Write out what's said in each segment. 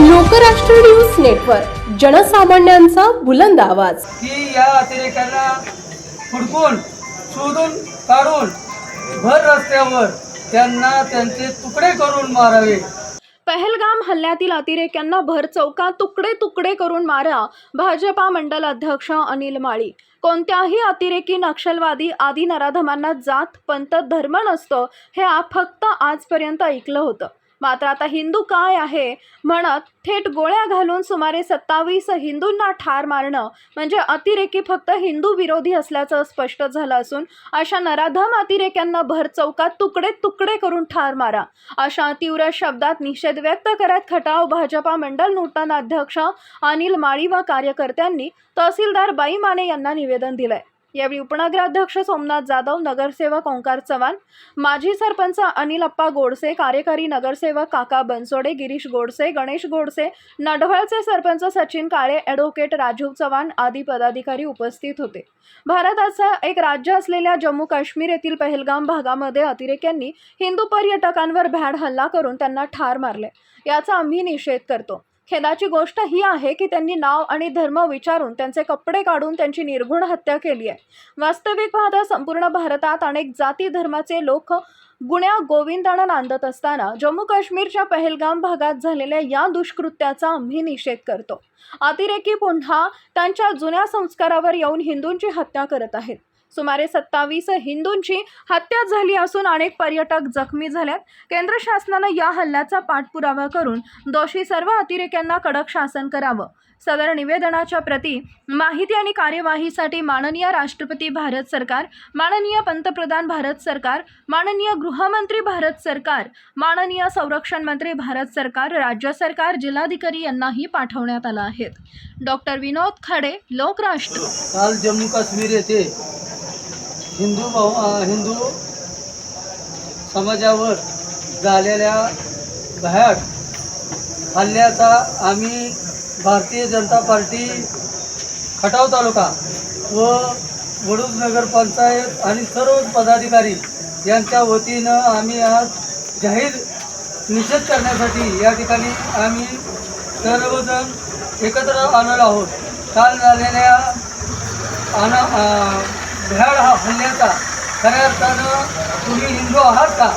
Lokrashtra news network जनसामान्यांचा बुलंद आवाज. की या अतिरेक्यांना हुडकून शोधून काढून भर रस्त्यावर त्यांना त्यांचे तुकडे करून मारावे. पहलगाम हल्ल्यातील अतिरेक्यांना भर चौकात तुकडे तुकडे करून मारा भाजपा मंडल अध्यक्ष अनिल माळी. कोणत्याही अतिरेकी नक्षलवादी आदी नराधमांना जात पंत धर्म नसतं हे आप फक्त आजपर्यंत ऐकलं होतं. मात्र आता हिंदू काय आहे म्हणत थेट गोळ्या घालून सुमारे सत्तावीस हिंदूंना ठार मारणं म्हणजे अतिरेकी फक्त हिंदू विरोधी असल्याचं स्पष्ट झालं असून अशा नराधम अतिरेक्यांना भर चौकात तुकडे तुकडे करून ठार मारा. अशा तीव्र शब्दात निषेध व्यक्त करत खटाव भाजपा मंडल नूतन अध्यक्ष अनिल माळी व कार्यकर्त्यांनी तहसीलदार बाई माने यांना निवेदन दिलंय. यावेळी उपनगराध्यक्ष सोमनाथ जाधव नगरसेवक ओंकार चव्हाण माजी सरपंच अनिल अप्पा गोडसे कार्यकारी नगरसेवक काका बनसोडे गिरीश गोडसे गणेश गोडसे नडवळचे सरपंच सचिन काळे ॲडव्होकेट राजीव चव्हाण आदी पदाधिकारी उपस्थित होते. भारताचं एक राज्य असलेल्या जम्मू काश्मीर येथील पहलगाम भागामध्ये अतिरेक्यांनी हिंदू पर्यटकांवर भ्याड हल्ला करून त्यांना ठार मारले. याचा आम्ही निषेध करतो. खेदाची गोष्ट ही आहे की त्यांनी नाव आणि धर्म विचारून त्यांचे कपडे काढून त्यांची निर्घुण हत्या केली आहे. वास्तविक पाहता संपूर्ण भारतात अनेक जाती धर्माचे लोक गुण्या गोविंदानं नांदत असताना जम्मू काश्मीरच्या पहलगाम भागात झालेल्या या दुष्कृत्याचा आम्ही निषेध करतो. अतिरेकी पुन्हा त्यांच्या जुन्या संस्कारावर येऊन हिंदूंची हत्या करत आहेत. सुमारे सत्तावीस हिंदूंची हत्या झाली असून अनेक पर्यटक जखमी झाल्यात. केंद्र शासनानं या हल्ल्याचा पाठपुरावा करून दोषी सर्व अतिरेक्यांना कडक शासन करावं. सदर निवेदनाच्या प्रती माहिती आणि कार्यवाहीसाठी माननीय राष्ट्रपती भारत सरकार माननीय पंतप्रधान भारत सरकार माननीय गृह गृहमंत्री भारत सरकार माननीय संरक्षण मंत्री भारत सरकार राज्य सरकार जिल्हाधिकारी यांनाही पाठवण्यात आला आहेत. डॉक्टर विनोद खाडे लोकराष्ट्र. काल जम्मू काश्मीर येथे हिंदू हिंदू समाजावर झालेल्या भयाट हल्ल्याचा आम्ही भारतीय जनता पार्टी खटाव तालुका व वडूज नगरपंचायत आणि सर्व पदाधिकारी यांच्या वतीनं आम्ही आज जाहीर निषेध करण्यासाठी या ठिकाणी आम्ही सर्वजण एकत्र आणलो आहोत. काल झालेल्या अन भ्याड हा हल्ल्याचा खऱ्या अर्थानं तुम्ही हिंदू आहात का?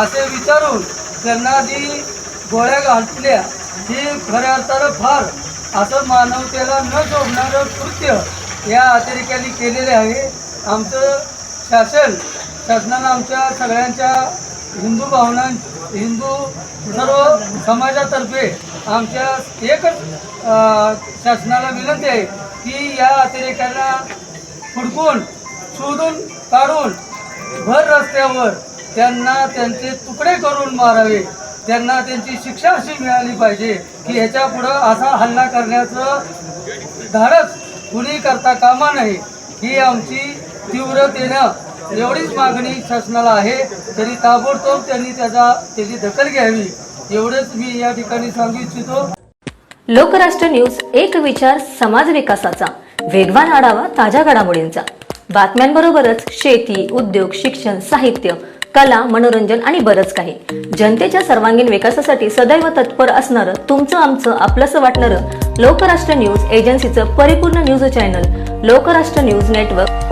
असे विचारून त्यांना जी गोळ्या घातल्या. ही खऱ्या अर्थानं फार असं मानवतेला न जोडणारं कृत्य या अतिरेक्यांनी केलेले आहे. आमचं शासन शासनानं आमच्या सगळ्यांच्या हिंदू भावनां हिंदू सर्व समाजातर्फे आमच्या एकच शासनाला विनंती आहे की या अतिरेक्यांना हुडकून शोधून काढून भर रस्त्यावर त्यांना त्यांचे तुकडे करून मारावे. त्यांना त्यांची शिक्षा अशी मिळाली पाहिजे की ह्याच्या पुढं असा हल्ला करण्याचं धाडस कुणी करता कामा नये. ही आमची तीव्रतेनं एवढीच मागणी शासनाला आहे तरी ताबडतोब त्यांनी त्याचा त्याची दखल घ्यावी. एवढंच मी या ठिकाणी सांगू इच्छितो. लोकराष्ट्र न्यूज एक विचार समाज विकासाचा. वेगवान आढावा ताज्या घडामोडींचा. बातम्यांबरोबरच शेती उद्योग शिक्षण साहित्य कला मनोरंजन आणि बरंच काही. जनतेच्या सर्वांगीण विकासासाठी सदैव तत्पर असणारं तुमचं आमचं आपलंसं वाटणारं लोकराष्ट्र न्यूज एजन्सीचं परिपूर्ण news channel Lokrashtra news network.